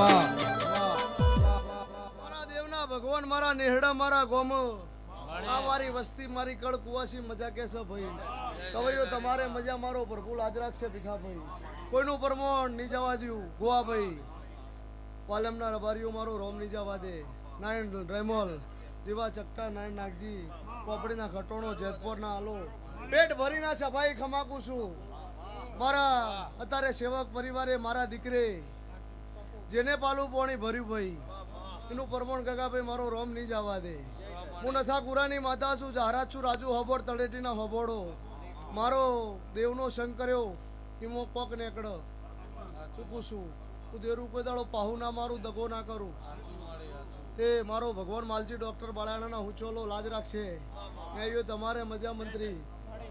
વાહ મારા દેવના ભગવાન, મારા નેહડા, મારા ગોમ મારી વસ્તી, મારી કળ કુવાસી મજા કે છે ભાઈ? કવૈયો, તમારે મજા મારો ભરપૂર આજ રાખશે ભીખા ભાઈ કોઈનું પરમોણ નહીં જવા દઉં ગોવા ભાઈ, પાલમના રબારીઓ મારો રોમ નહીં જવા દે. નાયણ રેમોલ, જીવા ચક્કા નાયણ નાગજી કોપડીના ઘટોણો જેતપુરના આલો. પેટ ભરીના સફાઈ ખમાકું છું. મારા, અત્યારે સેવક પરિવારે મારા દીકરે જેને પાલું પોણી ભર્યું ભાઈ. એનું પરમણ ગગાભાઈ, મારો રોમ નહીં જવા દે. હું નથા કુરાની માતા છું જહારા છું, રાજુ હબોડ તળેટીના હોબોડો. મારો દેવનો શંકર્યો કર્યો, એમાં પગ નેકડ ચૂકું છું હું દેરું કોઈ દાડો પાહુ ના મારું, દગો ના કરું. તે મારો ભગવાન માલજી, ડોક્ટર બાળાણાના હું ચોલો લાજ રાખશે. આવ્યો તમારે મજા મંત્રી.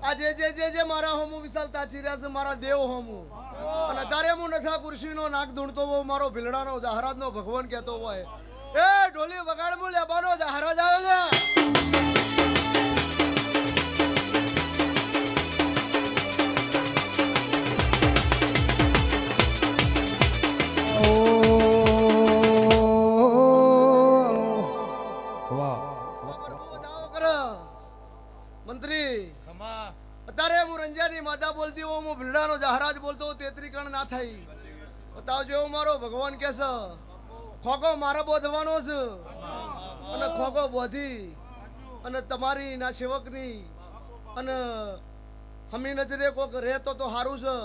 આ જે જે જે જે મારા વિશાલ તાચી રહ્યા છે, મારા દેવ હોમું. અને અત્યારે હું નથા કુર્સીનો નાક ધૂણતો હોઉં, મારો ભીલડાનો જહારાજનો ભગવાન કહેતો હોય. એ ઢોલી વગાડ મુ લેબાનો જહારાજ આવે લે કણ ના થઈ. બતાવ જો મારો ભગવાન કે ખોખો મારે બોધવાનો છે. અને ખોખો બોધી, અને તમારી ના સેવકની, અને હમી નજરે કોક રહેતો તો સારું છે,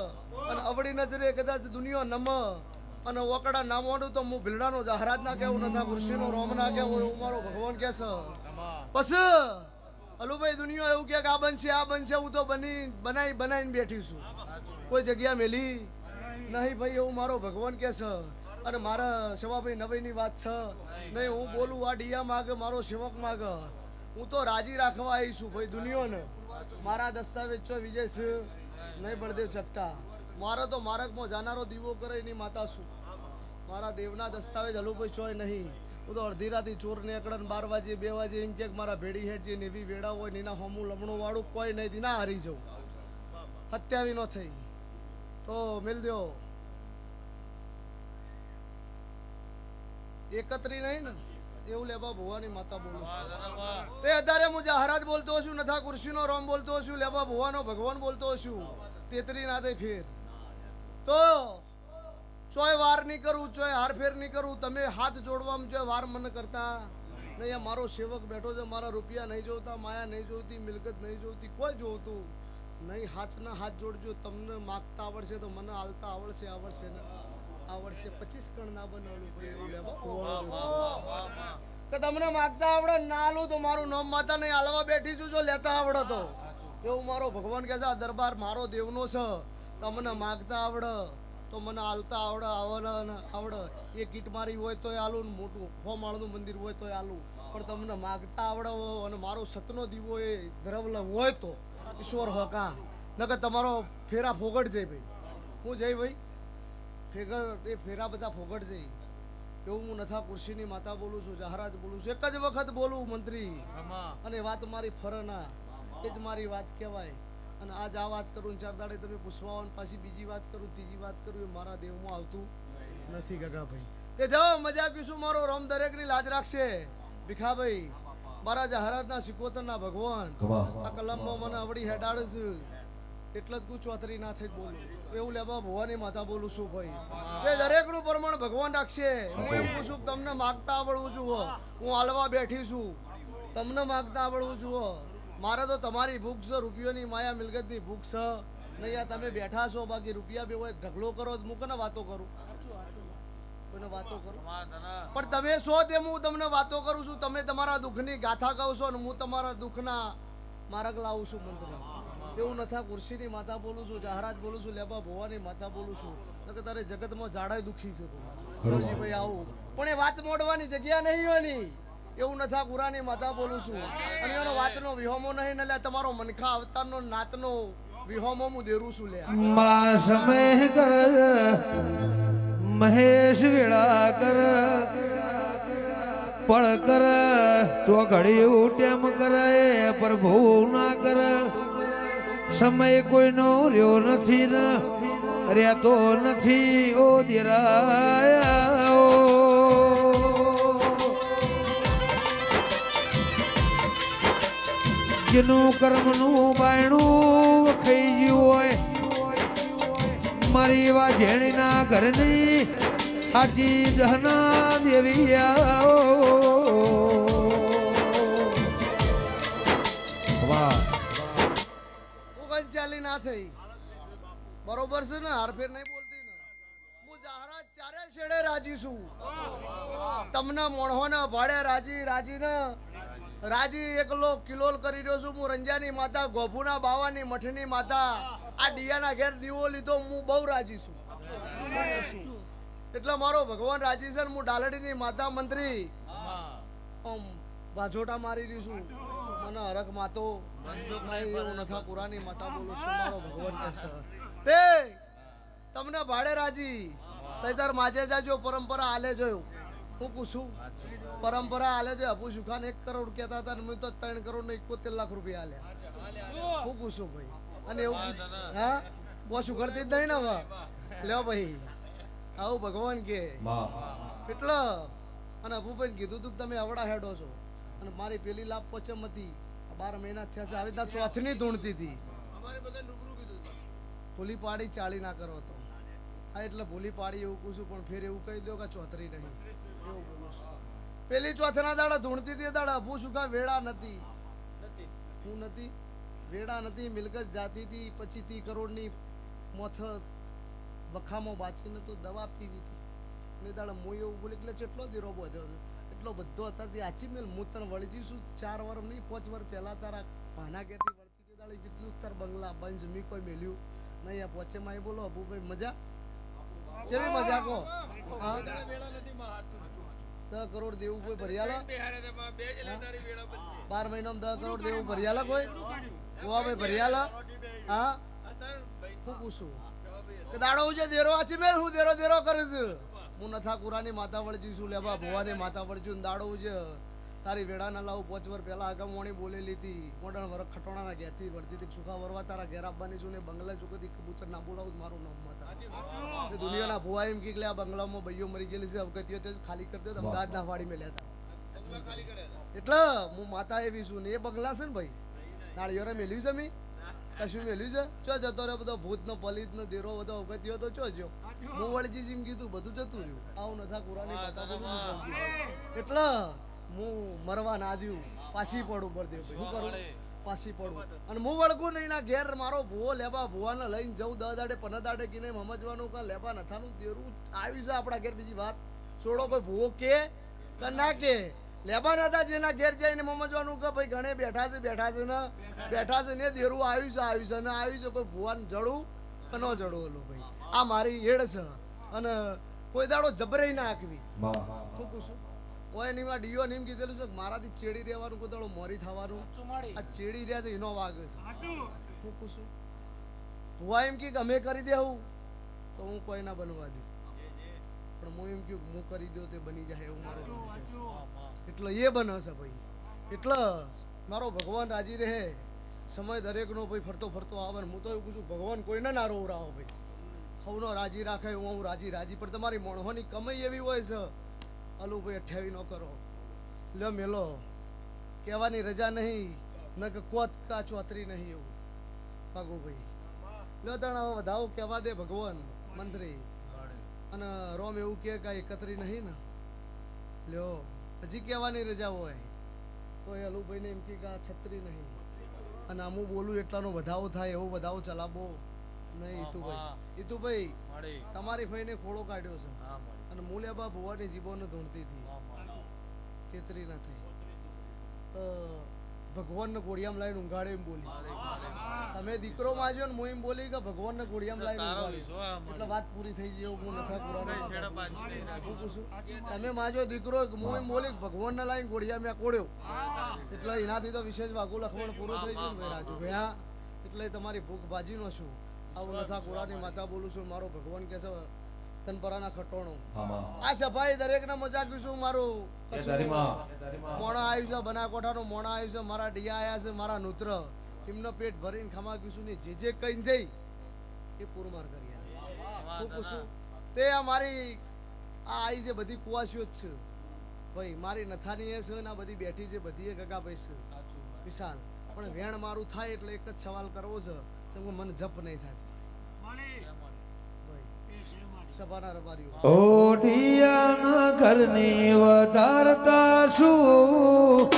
અને અવળી નજરે કદાચ દુનિયા નમ, અને ઓકડા ના મોડું તો હું ભીલડાનો જહરાજ ના કેવું નથા કૃષિનો રોમ ના કેવું એવું મારો ભગવાન કે પછી અલુભાઈ દુનિયા એવું કે આ બનશે આ બનશે, હું તો બની બનાવી બનાવીને બેઠી છું. કોઈ જગ્યા મેલી નહીં ભાઈ, એવું મારો ભગવાન કે છે. અને મારા સેવાભાઈ નવાઈની વાત છે. નહીં, હું બોલું, આ ડિયા માગ, મારો સેવક માગ. હું તો રાજી રાખવા આવી છું ભાઈ, દુનિયાને. મારા દસ્તાવેજ છો, વિજય છે. નહીં, બળદેવ ચટ્ટા મારો તો મારકમાં જાનારો દીવો કરે એની માતા છું. મારા દેવના દસ્તાવેજ હલુભાઈ છોય નહીં. હું તો અડધી રાતી ચોર ને એકડન બાર વાગે બે વાગે એમ કે મારા ભેડી હેઠ જે નેવી વેડા હોય એના હોમું લમણું વાળું કોઈ નહીં ના હારી જવું. હત્યાવી ન થઈ. તો મિલ એકત્રી નહીં ને? એવું લેબા ભુવાની માતા બોલું છું. એ અત્યારે હું જહારાજ બોલતો છું, નથા કુર્સીનો રોમ બોલતો છું લેબા ભુવાનો ભગવાન બોલતો છું. તેતરી ના થઈ ફેર. તો ચોય વાર નહીં કરું, ચોય હારફેર નહીં કરું, તમે હાથ જોડવામાં જો વાર મને કરતા નહીં મારો સેવક બેઠો છે, મારા રૂપિયા નહીં જોતા, માયા નહીં જોતી, મિલકત નહીં જોતી, કોઈ જોતું. નહીં હાથના હાથ જોડજો તમને માગતા આવડશે તો મને હાલતા આવડશે આવડશે ને આવડશે. પચીસ કણ ના બનાવવું ભાઈ એવું લેવા કે તમને માગતા આવડે ના આલું તો મારું નામ માતા નહીં હાલવા બેઠી છું જો લેતા આવડે તો. એવું મારો ભગવાન કહે છે આ દરબાર મારો દેવનો છે. તમને માગતા આવડે તો મને હાલતા આવડે આવડે આવડે. એ કીટ મારી હોય તોય આલું ને મોટું ખો માળનું મંદિર હોય તોય હાલું. પણ તમને માગતા આવડે અને મારો સતનો દીવો એ ધરવલ હોય તો. ઈશ્વર હોકા. નકર તમારો ફેરા ફોગટ જાય ભાઈ. હું જઈ ભાઈ. ફેગર એ ફેરા બધા ફોગટ જાય એવું હું નથા કુર્સીની માતા બોલું છું જહારાજ બોલું છું. એક જ વખત બોલું મંત્રી. અને વાત મારી ફરના એ જ મારી વાત કહેવાય. અને આજ આ વાત કરું ને ચાર દાડે તમે પૂછવા આવો પાછી બીજી વાત કરું ત્રીજી વાત કરું એ મારા દેવમાં આવતું નથી ગગાભાઈ તે જાઓ મજા કીશું મારો. રોમ દરેકની લાજ રાખશે. ભીખાભાઈ. મારા જહારાજના સિકોતરના ભગવાન. આ કલમમાં મને આવડી હેડાડે છે એટલે જ હું ચોતરી ના થઈ બોલું. એવું લેવા ભવાની માતા બોલું છું ભાઈ. એ દરેકનું પ્રમાણ ભગવાન રાખશે. હું એમ પૂછું તમને માગતા આવડવું જુઓ. હું હાલવા બેઠી છું. તમને માગતા આવડવું જુઓ. મારે તો તમારી ભૂખ છે રૂપિયોની માયા મિલકતની ભૂખ છે. નહીં આ તમે બેઠા છો બાકી રૂપિયા બે હોય ઢગલો કરો તો હું કને વાતો કરું? કોઈને વાતો કરું. પણ તમે છો તે હું તમને વાતો કરું છું તમે તમારા દુઃખની ગાથા કહો છો અને હું તમારા દુઃખના માર્ગ લાવું છું મંત્ર. એવું નથી કુર્સીની માતા બોલું છું જહારાજ બોલું છું લેબા ભોવાની માતા બોલું છું. કે તારે જગતમાં જાડાય દુખી છે ભાઈ આવું. પણ એ વાત મોડવાની જગ્યા નહીં હોની એવું નથા કુરાની માતા બોલું છું. અને એનો વાતનો વિહોમો નહીં ને લે તમારો મનખા અવતારનો નાતનો વિહોમો હું દેરું છું લે મા સમય કર મહેશ વેળા કર પળ કર તો ચોઘડિયું ટેમ કરે પ્રભુ ના કર. સમય કોઈ કોઈનો રહ્યો નથી ને, રહેતો નથી. ઓ દેરાયા જેનું કર્મનું બાયણું ખાઈ ગયું હોય મારી એવા જેણીના ઘરની. હાજી દહના દેવી. ઓગણચાલી ના થઈ. બરોબર છે ને? હારફેર નહીં બોલતી ને. હું જાહરાત ચારે છેડે રાજી છું. તમને મોણહોને ભાડે રાજી રાજી ને. રાજી એકલો કિલોલ કરી રહ્યો છું. હું રંજાની માતા ગોભુના બાવાની મઠની માતા. આ દિયાના ઘેર દીવો લીધો હું બહુ રાજી છું. એટલે મારો ભગવાન રાજી છે હું ડાલડીની માતા મંત્રી. વાજોટા બાજોટા મારી રહી છું. મને હરખ માતો. નથા પુરાની માતા બોલું છું મારો ભગવાન છે. તે તમને ભાડે રાજી. તૈતર માજે જાજો પરંપરા આલે જોયો. હું પૂછું પરંપરા આલે જો અબુ સુખાન એક કરોડ કહેતા હતા ને મેં તો ત્રણ કરોડ ને એકોતેર લાખ રૂપિયા આલે હું પૂછું ભાઈ અને એવું કીધું, હા બહુ ઉઘડતી જ નહીં ને હવે. લ્યો ભાઈ આવું ભગવાન કે. એટલે અને અબુભાઈ કીધું તું કે તમે અવડા હેડો છો. અને મારી પેલી લાભ પચમ હતી. બાર મહિના થયા છે આવી રીતના ચોથની ધૂણતી હતી. ભૂલી પાડી ચાલી ના કરો તો. હા એટલે ભૂલી પાડી એવું કહું છું પણ ફેર એવું કહી દો કે ચોથરી નહીં. એવું બોલું છું. પેલી ચોથના દાડા ધૂણતી હતી દાડા અભુ સુખા વેળા નથી. હું નથી? વેળા નથી મિલકત જાતી હતી પછી તી કરોડની મોથ વખામો બાચીને તો દવા પીવી હતી. ને દાડા હું એવું બોલે એટલે કેટલો દીરો બધ્યો છે. એટલો બધો અત્યારથી આચી મેલ હું તને વળી જઈશું ચાર વાર નહીં પાંચ વાર પહેલાં તારા ભાના ઘેરથી વળતી તે દાડે કીધું તાર બંગલા બંધ મી કોઈ મેલ્યું નહીં. આ પોચે માય બોલો અબુભાઈ મજા? ચેવી મજા કહો. દસ કરોડ દેવું કોઈ ભરિયાલા બાર મહિનામાં દસ કરોડ દેવું ભરિયાલા કોઈ ગોવા ભરિયાલા. હા? હું પૂછું. દાડો ઉજે દેરો આચી મેલ, હું દેરો દેરો કરું હું નથા કુરાની માતા વળજી છું લેવા ભવાની માતા વળજું દાડો ઉજે તારી વેડા ના લાવું પોચ વર પહેલા આગમવાણી બોલેલી હતી. મોડણ વર ખટોણાના ઘેરથી વળતી હતી. સુખા વરવા તારા ઘેર આપવાની છું ને બંગલા ચૂકતી કબૂતર ના બોલાવું મારું નામ માતા. દુનિયાના ભુવા એમ કે આ બંગલામાં ભાઈઓ મરી ગયેલી છે અવગતિઓ ખાલી કરી દે અમદાવાદ ના વાડી મેલ્યા હતા એટલે હું માતા એવી છું ને, એ બંગલા છે ને ભાઈ? નાળિયેરે મેલ્યું છે મી? કશું મેલ્યું છે? ચો જતો રહ્યો બધો ભૂત નો પલિત નો દેરો બધો અગત્યો તો ચો જો હું વળજી કીધું બધું જતું રહ્યું. આવું નથા કુરાની એટલે હું મરવા ના દઉં. પાછી પડું પર દે શું કરું? પાછી પડું. અને હું વળગું નહીં ના ઘેર મારો ભૂવો લેબા ભૂવાને લઈને જવું દસ દાડે પંદર દાડે કીને સમજવાનું કે લેબા નથાનું દેરું આવ્યું છે આપણા ઘેર. બીજી વાત છોડો કોઈ ભૂવો કે કે ના કે. લેબા હતા જેના ઘેર જઈને સમજવાનું કે ભાઈ ઘણે બેઠા છે બેઠા છે ને બેઠા છે ને દેરું આવ્યું છે આવ્યું છે ને આવ્યું છે કોઈ ભુવાન જડું કે ન જડું ઓલું ભાઈ. આ મારી હેડ છે અને કોઈ દાડો જબરે ના આકવી શું પૂછું? ઓય એની માં ડીઓ નીમ કીધેલું છે કે મારાથી ચેડી રહેવાનું કોઈ દાડો મોરી થવાનું. આ ચેડી રહ્યા છે એનો વાગ છે. હું પૂછું? ભુવા એમ કે અમે કરી દેવું. તો હું કોઈ ના બનવા દઉં. પણ હું એમ કહ્યું હું કરી દઉં તે બની જાય એવું મારો. એટલે એ બને છે ભાઈ. એટલે મારો ભગવાન રાજી રહે. સમય દરેકનો ભાઈ ફરતો ફરતો આવે ને હું તો એવું છું ભગવાન કોઈને ના રોવરાવો ભાઈ. હવનો રાજી રાખે હું હું રાજી રાજી. પણ તમારી મણહોની કમાઈ એવી હોય છે. અલુ ભાઈ અઠ્યાવી ન કરો. લ્યો મેલો. કહેવાની રજા નહીં ન કે કોત કા ચોતરી નહીં એવું. ભાગુભાઈ લ્યો તણ હવે વધાવો કહેવા દે ભગવાન મંત્રી. અને રોમ એવું કે કાંઈ એકત્રી નહીં ને. લ્યો. હજી કહેવાની રજા હોય તો એ અલુભાઈને એમ કે આ છત્રી નહીં. અને અમુક બોલું એટલાનો વધાવો થાય એવો વધાવો ચલાવો. નહીં ઈતુભાઈ. ઈતુભાઈ તમારી ભાઈને ખોળો કાઢ્યો છે. અને મૂલ્યાબા ભુવાની જીભોને ધૂણતી હતી. તેતરી ના થઈ. તો ભગવાનને ઘોડિયામાં લાઈન ઊંઘાડે એમ બોલી. તમે દીકરો માજ્યો ને હું એમ બોલી કે ભગવાનને લાવીને ઊંઘાડ્યો એટલે વાત પૂરી થઈ જાય હું નથા પૂછું તમે માજો દીકરો હું એમ બોલી ભગવાનને લાઈન ઘોડિયા મેં કોડ્યો એટલે એનાથી તો વિશેષ વાઘુ લખવાનું પૂરું થઈ ગયું ભાઈ રાજુ. ભાઈ એટલે તમારી ભૂખ ભાજી નો છું. આવું નથા કુરાની માતા બોલું છું મારો ભગવાન કે છે તનપરાના ખટોણું. આ સફાઈ દરેકને મજાક વિશું મારું. મોણા આવ્યું છે બનાકોઠાનું મોણા આવ્યું છે મારા ડિયા આયા છે મારા નૂત્ર. એમનો પેટ ભરીને ખમા કીશું ને જે જે કઈ જઈ એ પૂરમાર કરી તે આ મારી આ આવી છે બધી કુવાસીઓ જ છે. ભાઈ મારી નથાની એ છે ને આ બધી બેઠી છે બધી એ ગગાભાઈ છે. વિશાલ. પણ વેણ મારું થાય એટલે એક જ સવાલ કરવો છે મને જપ નહીં થતી. ભાઈ રબારીઓ ઓઢિયાના ઘરની વધારતા શું?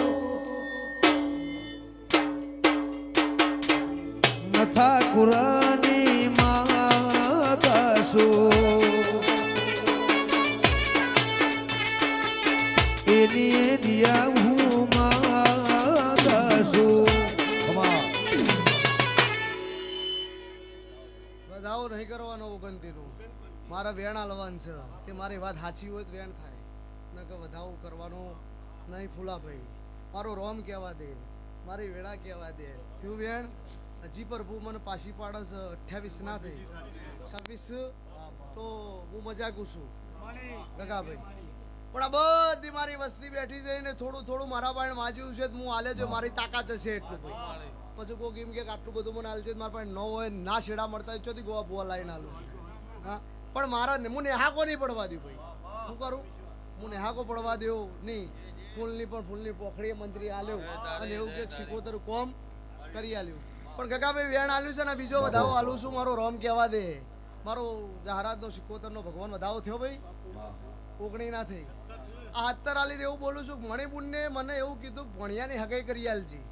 નથા કુરાની માતા શું? એની દિયા હું માતા શું? બધાઓ નહીં કરવાનો ઓગંતીનું મારા વેણ આલવાન છે. તે મારી વાત સાચી હોય તો વેણ થાય. ન કે વધાવો કરવાનો નહીં ફૂલા ભાઈ. મારો રોમ કહેવા દે. મારી વેળા કહેવા દે. થયું વેણ? હજી પ્રભુ મને પાછી પાડસ અઠ્યાવીસ ના થઈ. છવ્વીસ? તો હું મજાકું છું. ગગાભાઈ પણ આ બધી મારી વસ્તી બેઠી છે ને થોડું થોડું મારા પાસે વાંચ્યું છે હું હાલે જો, મારી તાકાત હશે એટલું ભાઈ. પછી કોઈ કેમ કે આટલું બધું મને હાલ છે મારા પાસે ન હોય, ના શેડા મળતા ચોથી ગોવા ભૂવા લાઈન હાલું. પણ મારા હું નેહાકો નહીં પડવા દઉં ભાઈ. શું કરું? હું નેહાકો પડવા દઉં નહીં. ફૂલની પણ ફૂલની પોખડીએ મંત્રી આલ્યો. અને એવું કે શીખોતર કોમ કરી આલ્યું. પણ ગગાભાઈ વેણ આલ્યું છે ને બીજો વધાવો આલું છું મારો રોમ કહેવા દે. મારો જહારાતનો શિકોતરનો ભગવાન વધાવો થયો ભાઈ. ઓગણી ના થઈ. આ અત્તર આલીને એવું બોલું છું મણિપુરને મને એવું કીધું ભણિયાની હગાઈ કરી આલજી.